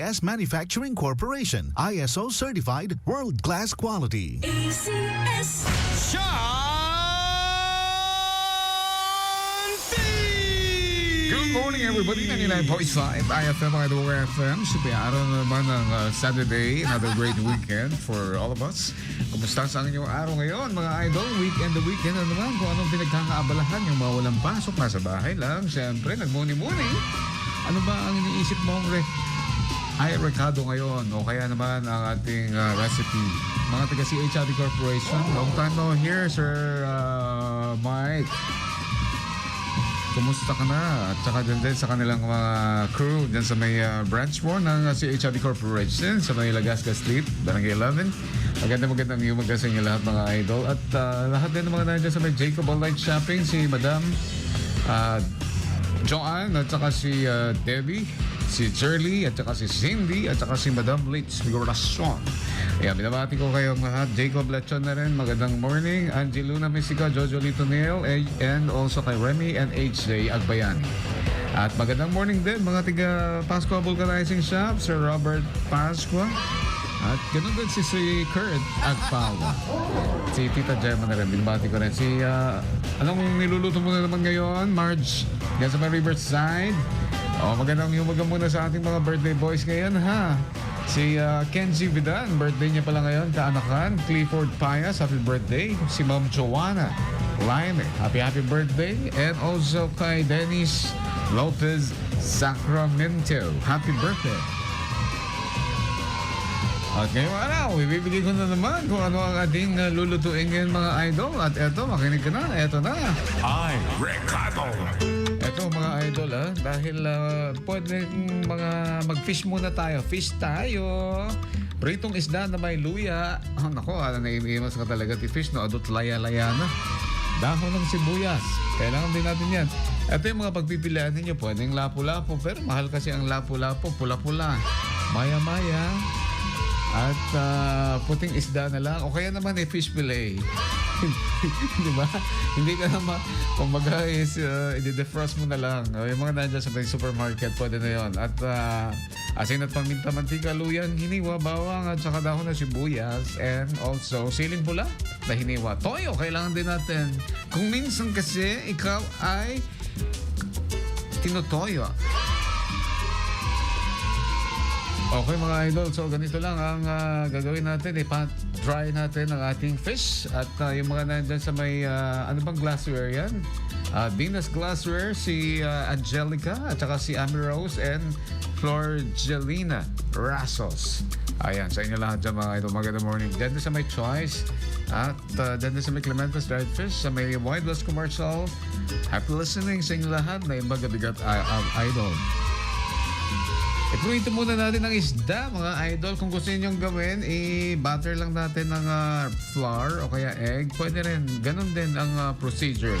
ACS Manufacturing Corporation, ISO certified world-class quality. ACS. Shanti! Good morning everybody, 99.5 IFM, Idol FM. Sabi araw na naman ng uh, Saturday, another great weekend for all of us. Kumusta sa inyong araw ngayon, mga idol? Weekend the weekend na naman kung anong pinagkakaabalahan yung mga walang pasok nasa bahay lang. Siyempre, nagmuni-muni. Ano ba ang iniisip mong re ay Ricardo ngayon o kaya naman ang ating uh, recipe. Mga taga CHRD Corporation, long time no here, Sir uh, Mike. Kumusta ka na? At saka dyan din sa kanilang mga crew dyan sa may uh, branch mo ng uh, CHRD Corporation sa may Lagasca Street, Barangay 11. Maganda magandang umaga sa inyo lahat mga idol. At uh, lahat din ng mga nandiyan sa may Jacob Online Shopping, si Madam uh, Joanne at saka si uh, Debbie, si Shirley at saka si Cindy at saka si Madam Litz Figuracion. Ayan, binabati ko kayong lahat. Jacob Lechon na rin. Magandang morning. Angie Luna Mesica, Jojo Lito Neil, eh, and also kay Remy and HJ Agbayani. At magandang morning din mga tiga Pasqua Vulcanizing Shop, Sir Robert Pasqua. At ganun din si si Kurt Agpawa. Si Tita Gemma na rin, binabati ko rin. Si, ah, anong niluluto mo na naman ngayon, Marge? Yan sa may Riverside. Oh, magandang umaga muna sa ating mga birthday boys ngayon, ha? Si ah, Kenzie Vidan, birthday niya pala ngayon, kaanakan. Clifford Pias, happy birthday. Si Ma'am Joanna Lime, happy happy birthday. And also kay Dennis Lopez Sacramento, happy birthday. At ngayong araw, ibibigay ko na naman kung ano ang ating uh, lulutuin ngayon mga idol. At eto, makinig ka na. Eto na. Ay, Ricardo! Eto mga idol ah. Dahil uh, pwedeng mga mag-fish muna tayo. Fish tayo. Pritong isda na may luya. Ah, nako, ah, naiimas ka talaga ti fish no. Adot laya-laya na. Dahon ng sibuyas. Kailangan din natin yan. Ito yung mga pagpipilian ninyo. Pwedeng lapu-lapu. Pero mahal kasi ang lapu-lapu. Pula-pula. Maya-maya. At ah, puting isda na lang. O kaya naman eh, fish fillet. Di ba? Hindi ka naman, kumbaga is, uh, i-defrost mo na lang. O, yung mga nandiyan sa supermarket, pwede na yon At uh, asin at paminta, mantika, luyan, hiniwa, bawang, at saka dahon na sibuyas. And also, siling pula na hiniwa. Toyo, kailangan din natin. Kung minsan kasi, ikaw ay tinutoyo. Okay mga idol, so ganito lang ang ah, gagawin natin. Ipa-dry natin ang ating fish at ah, yung mga nandyan sa may, ah, ano bang glassware yan? Ah, Venus Glassware, si ah, Angelica at saka si Amy Rose and Florgelina Rasos. Ayan, sa inyo lahat dyan mga idol. Magandang morning. Dyan sa may choice at uh, dyan sa may Clementas Dried Fish, sa may West Commercial. Happy listening sa inyo lahat na yung magabigat uh, idol. Iprito muna natin ang isda, mga idol. Kung gusto niyo gawin, i-butter lang natin ng ah, flour o kaya egg. Pwede rin. Ganon din ang ah, procedure.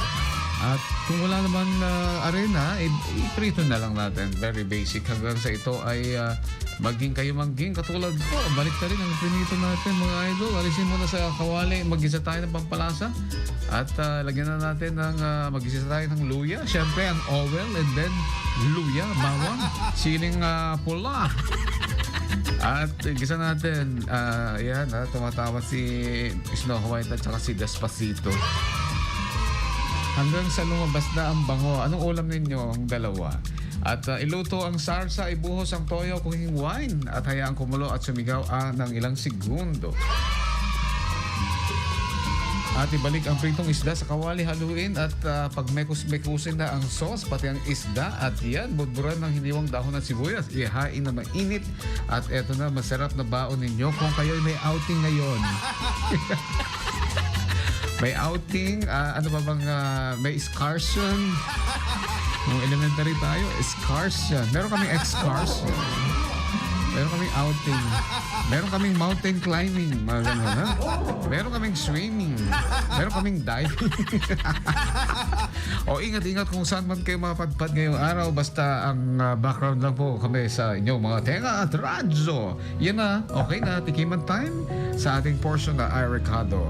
At kung wala naman uh, arena, i- iprito na lang natin. Very basic. Hanggang sa ito ay ah, maging kayo mangging. Katulad ko, balik na rin ang prinito natin, mga idol. Alisin muna sa kawali. Mag-isa tayo ng pampalasa. At ah, lagyan na natin ng, uh, mag-isa tayo ng luya. Siyempre, ang oil and then luya, bawang, siling ah, pula. At uh, gisa natin, ah, yan, ah, tumatawa si Snow White at saka si Despacito. Hanggang sa lumabas na ang bango. Anong ulam ninyo? Ang dalawa. At ah, iluto ang sarsa, ibuhos ang toyo kuhing wine at hayaan kumulo at sumigaw ah, ng ilang segundo. At ibalik ang pritong isda sa kawali, haluin at ah, pagmekus-mekusin na ang sauce, pati ang isda at yan, budburan ng hiniwang dahon ng sibuyas. Ihain na mainit at eto na, masarap na baon ninyo kung kayo may outing ngayon. may outing, ah, ano ba bang ah, may excursion? Nung elementary tayo, excursion. Meron kaming excursion. Meron kaming outing. Meron kaming mountain climbing. Mga ganun, ha? Meron kaming swimming. Meron kaming diving. o ingat-ingat kung saan man kayo mapadpad ngayong araw. Basta ang ah, background lang po kami sa inyong mga tenga at radyo. Yan na. Okay na. Tikiman time sa ating portion na Iricado.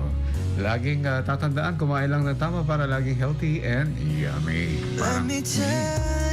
Laging ah, tatandaan, kumain lang ng tama para laging healthy and yummy. Let me tell